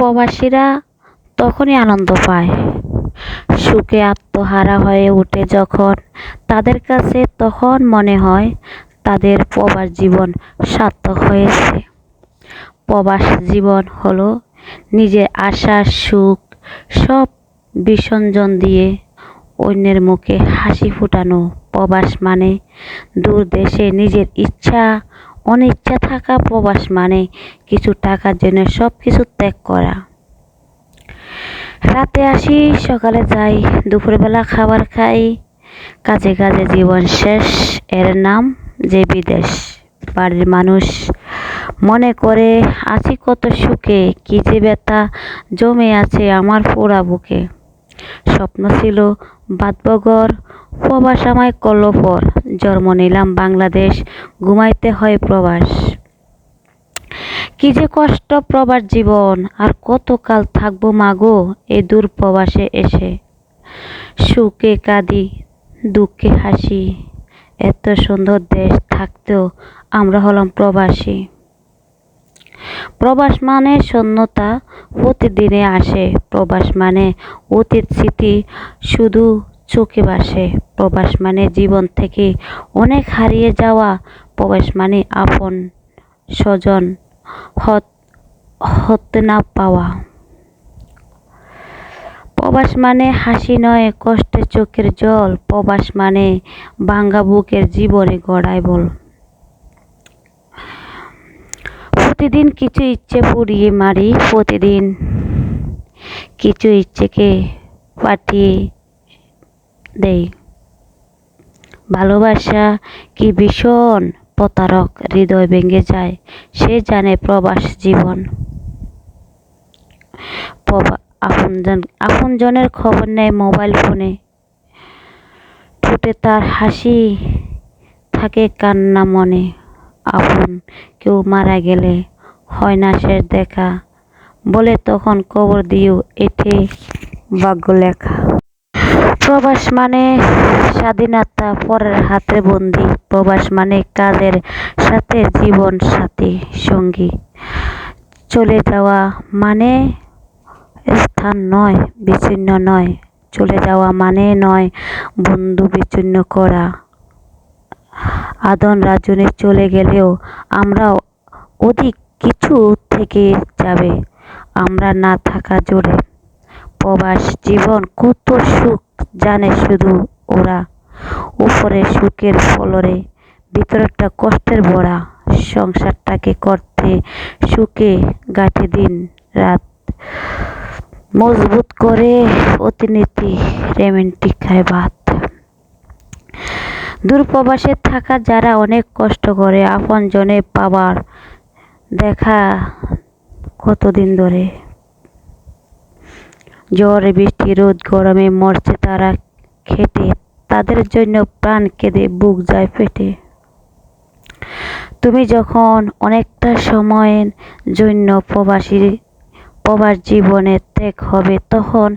প্রবাসীরা তখনই আনন্দ পায়। সুখে আত্মহারা হয়ে ওঠে যখন তাদের কাছে তখন মনে হয় তাদের প্রবাস জীবন সার্থক হয়েছে। প্রবাস জীবন হলো নিজের আশা সুখ সব বিসর্জন দিয়ে অন্যের মুখে হাসি ফুটানো। প্রবাস মানে দূর দেশে নিজের ইচ্ছা অনিচ্ছা থাকা প্রবাস মানে কিছু টাকার জন্য সব কিছু ত্যাগ করা। রাতে আসি, সকালে যাই, দুপুরবেলা খাবার খাই। কাজে কাজে জীবন শেষ, এর নাম যে বিদেশ। বাড়ির মানুষ মনে করে, আছি কত সুখে, কি যে ব্যথা জমে আছে আমার পোড়া বুকে। স্বপ্ন ছিল বাদবগর প্রবাস আমায় করল পর। জন্ম নিলাম বাংলাদেশ, ঘুমাইতে হয় প্রবাস। কি যে কষ্ট প্রবাস জীবন, আর কতকাল থাকব মাগো এই দূর প্রবাসে এসে। সুখে কাঁদি, দুঃখে হাসি, এত সুন্দর দেশ থাকতেও আমরা হলাম প্রবাসী। প্রবাস মানে শূন্যতা, প্রতিদিনে আসে। প্রবাস মানে অতীত, স্মৃতি, শুধু চোখে বাসে। প্রবাস মানে জীবন থেকে অনেক হারিয়ে যাওয়া। প্রবাস মানে আপন, স্বজন, হত, হতে না পাওয়া। প্রবাস মানে হাসি নয় কষ্টে চোখের জল। প্রবাস মানে ভাঙ্গা বুকের জীবনে গড়ায় বল। প্রতিদিন কিছু ইচ্ছে পুড়িয়ে মারি, প্রতিদিন কিছু ইচ্ছেকে পাঠিয়ে দেই। ভালোবাসা কি ভীষণ প্রতারক, হৃদয় ভেঙে যায়, সে জানে প্রবাস জীবন। আপনজন আপনজনের খবর নেয় মোবাইল ফোনে। ঠোঁটে তার হাসি থাকে কান্না মনে। আপন কেউ মারা গেলে হয় না শেষ দেখা। বলে তখন কবর দিও এঠে ভাগ্য লেখা প্রবাস মানে স্বাধীনতা, পরের হাতে বন্দি। প্রবাস মানে কাজের সাথে জীবন সাথী, সঙ্গী। চলে যাওয়া মানে স্থান নয়, বিচ্ছিন্ন নয়। চলে যাওয়া মানে নয়, বন্ধু বিচ্ছিন্ন করা। আদন রাজনে চলে গেলেও আমরা অধিক কিছু থেকে যাবে, আমরা না থাকা জোরে। প্রবাস জীবন কত সুখ জানে শুধু ওরা। উপরে সুখের ফলরে ভিতরটা কষ্টের ভরা। সংসারটাকে করতে সুখে গাঁঠে দিন রাত। মজবুত করে অতিনীতি রোমান্টিক খায় ভাত। দূরপ্রবাসে থাকা যারা অনেক কষ্ট করে আপন জনে পাবার দেখা কতদিন ধরে? ঝড় বৃষ্টি, রোদ, গরমে মরছে তারা খেটে। তাদের জন্য প্রাণ কেঁদে বুক যায় ফেটে। তুমি যখন অনেকটা সময়ের জন্য প্রবাসী প্রবাস জীবনে ত্যাগ হবে, তখন